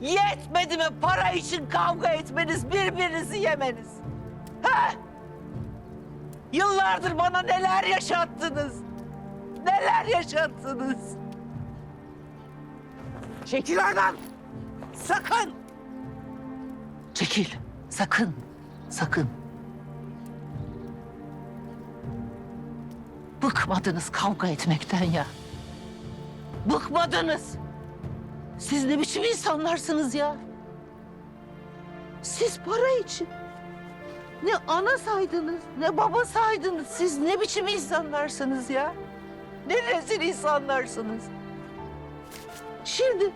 Yetmedi mi para için kavga etmeniz, birbirinizi yemeniz? Ha? Yıllardır bana neler yaşattınız? Neler yaşattınız? Çekil oradan! Sakın! Çekil, sakın, sakın. Bıkmadınız kavga etmekten ya. Bıkmadınız. Siz ne biçim insanlarsınız ya? Siz para için ne ana saydınız, ne baba saydınız. Siz ne biçim insanlarsınız ya? Ne rezil insanlarsınız. Şimdi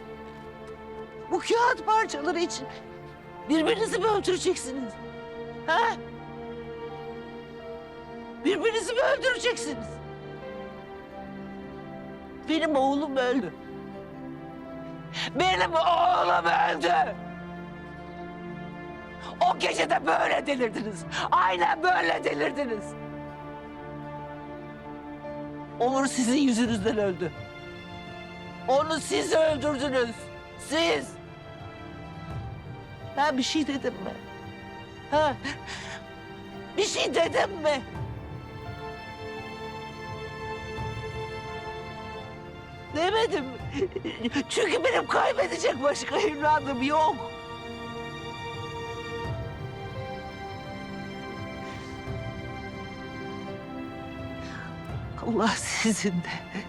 bu kağıt parçaları için birbirinizi mi öldüreceksiniz? Ha? Birbirinizi mi öldüreceksiniz? Benim oğlum öldü. Benim oğlum öldü. O gece de böyle delirdiniz. Aynen böyle delirdiniz. Onur sizin yüzünüzden öldü. Onu siz öldürdünüz. Siz. Ben bir şey dedim mi? Ha? Bir şey dedim mi? Demedim. Çünkü benim kaybedecek başka evladım yok. Allah sizin de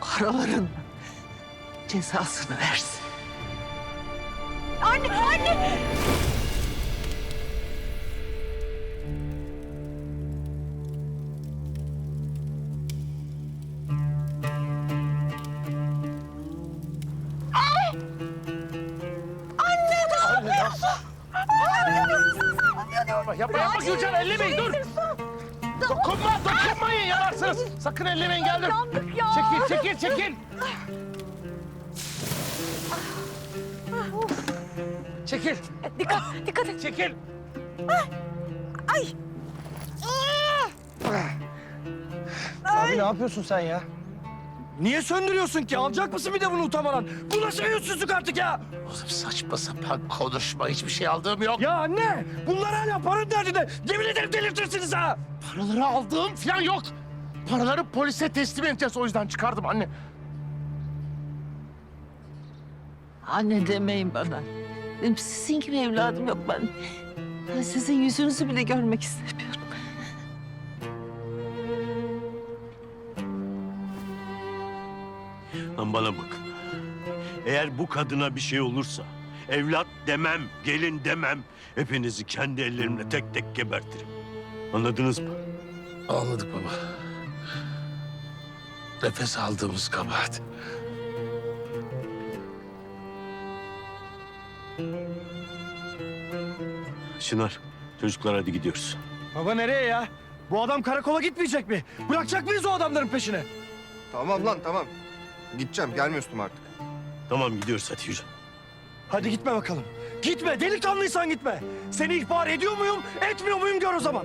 karaların cezasını versin. Anne, anne! Yapma yapma Gülcan ellemeyin dur. Dokunma dokunmayın yanarsınız. Sakın ellemeyin geldim. Yandık ya. Çekil çekil çekil. Çekil Dikkat, dikkat et. çekil. Ay! Abi ne yapıyorsun sen ya? Niye söndürüyorsun ki? Alacak mısın bir de bunu utamadan? Bu nasıl yüzsüzlük artık ya? Oğlum saçma sapan konuşma. Hiçbir şey aldığım yok. Ya anne, bunlar hala paranın derdinde. Yemin ederim delirtirsiniz ha. Paraları aldığım falan yok. Paraları polise teslim edeceğiz. O yüzden çıkardım anne. Anne demeyin bana. Benim sizin gibi evladım yok ben. Ben sizin yüzünüzü bile görmek istemiyorum. Lan bana bak. Eğer bu kadına bir şey olursa evlat demem, gelin demem. Hepinizi kendi ellerimle tek tek gebertirim. Anladınız mı? Anladık baba. Nefes aldığımız kabahat. Çınar, çocuklar hadi gidiyoruz. Baba nereye ya? Bu adam karakola gitmeyecek mi? Bırakacak mıyız o adamların peşine? Tamam lan tamam. Gideceğim gelmiyorsun artık. Tamam gidiyoruz hadi yürü. Hadi gitme bakalım. Gitme, delikanlıysan gitme. Seni ihbar ediyor muyum, etmiyor muyum gör o zaman.